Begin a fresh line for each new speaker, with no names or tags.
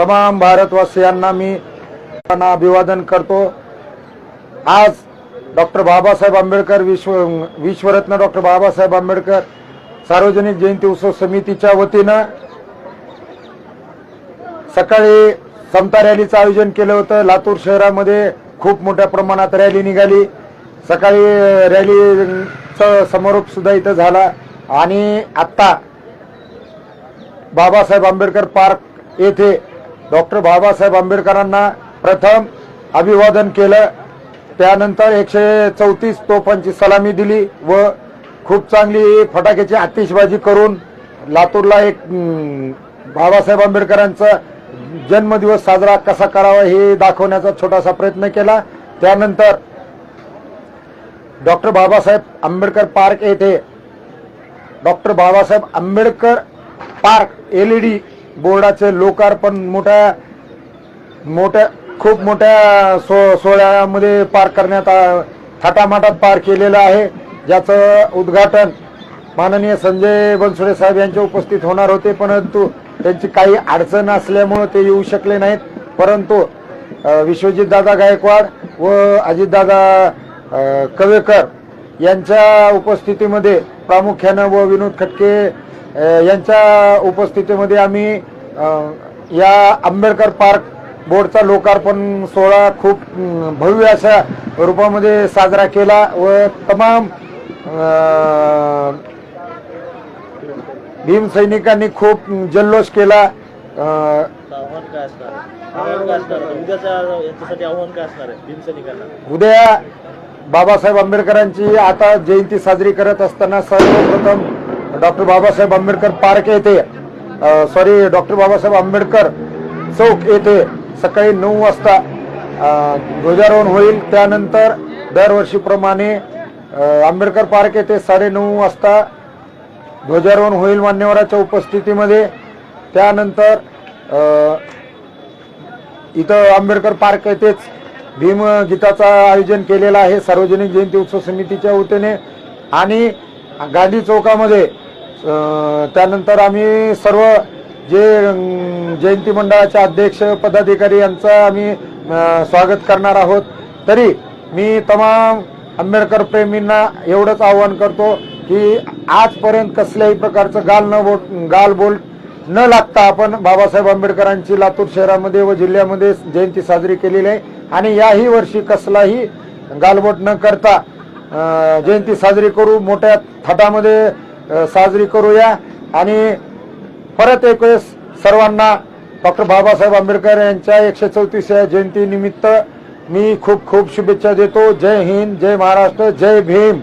तमाम भारतवासियांना मी त्यांना अभिवादन करतो. आज डॉक्टर बाबासाहेब आंबेडकर विश्व विश्वरत्न डॉक्टर बाबासाहेब आंबेडकर सार्वजनिक जयंती उत्सव समितीच्या वतीनं सकाळी समता रॅलीचं आयोजन केलं होतं. लातूर शहरामध्ये खूप मोठ्या प्रमाणात रॅली निघाली. सकाळी रॅलीचं समारोप सुद्धा इथं झाला. आणि आत्ता बाबासाहेब आंबेडकर पार्क येथे डॉक्टर बाबासाहेब आंबेडकरांना प्रथम अभिवादन केलं. त्यानंतर एकशे चौतीस तोफांची सलामी दिली व खूप चांगली फटाक्याची आतिषबाजी करून लातूरला एक बाबासाहेब आंबेडकरांचा जन्मदिवस साजरा कसा करावा हे दाखवण्याचा छोटासा प्रयत्न केला. त्यानंतर डॉक्टर बाबासाहेब आंबेडकर पार्क येथे doctor Babasaheb Ambedkar park L E D बोर्डाचे लोकार्पण मोठ्या मोठ्या खूप मोठ्या सो सोहळ्यामध्ये पार करण्यात आ- थाटामाटात पार केलेलं आहे. ज्याचं उद्घाटन माननीय संजय बनसोडे साहेब यांच्या उपस्थित होणार होते. परंतु त्यांची काही अडचण असल्यामुळं ते येऊ शकले नाहीत. परंतु विश्वजित दादा गायकवाड व अजितदादा कवेकर यांच्या उपस्थितीमध्ये प्रामुख्यानं व विनोद खटके यांच्या उपस्थितीमध्ये आम्ही या आंबेडकर पार्क बोर्डचा लोकार्पण सोहळा खूप भव्य अशा रूपामध्ये साजरा केला व तमाम अं, भीम सैनिकांनी खूप जल्लोष केला.
भीमसैनिकांना
उद्या बाबासाहेब आंबेडकरांची आता जयंती साजरी करत असताना सर्वप्रथम डॉक्टर बाबासाहेब आंबेडकर पार्क येथे सॉरी डॉक्टर बाबासाहेब आंबेडकर चौक येथे सकाळी नऊ वाजता ध्वजारोहण होईल. त्यानंतर दरवर्षीप्रमाणे आंबेडकर पार्क येथे साडेनऊ वाजता ध्वजारोहण होईल मान्यवराच्या उपस्थितीमध्ये. त्यानंतर इथं आंबेडकर पार्क येथेच भीम गीताचं आयोजन केलेलं आहे सार्वजनिक जयंती उत्सव समितीच्या वतीने. आणि गांधी चौकामध्ये त्यानंतर आम्ही सर्व जे जयंती मंडळाचे अध्यक्ष पदाधिकारी यांचं आम्ही स्वागत करणार आहोत. तरी मी तमाम आंबेडकर प्रेमींना एवढंच आवाहन करतो की आजपर्यंत कसल्याही प्रकारचं गाल न बोट गाल बोल न लागता आपण बाबासाहेब आंबेडकरांची लातूर शहरामध्ये व जिल्ह्यामध्ये जयंती साजरी केलेली आहे. आणि याही वर्षी कसलाही गालबोट न करता जयंती साजरी करू मोठ्या थाटामध्ये साजरी करूया. आणि परत एक वेळेस सर्वांना डॉक्टर बाबासाहेब आंबेडकर यांच्या एकशे चौतीसव्या जयंतीनिमित्त मी खूप खूप शुभेच्छा देतो. जय हिंद जय महाराष्ट्र जय भीम.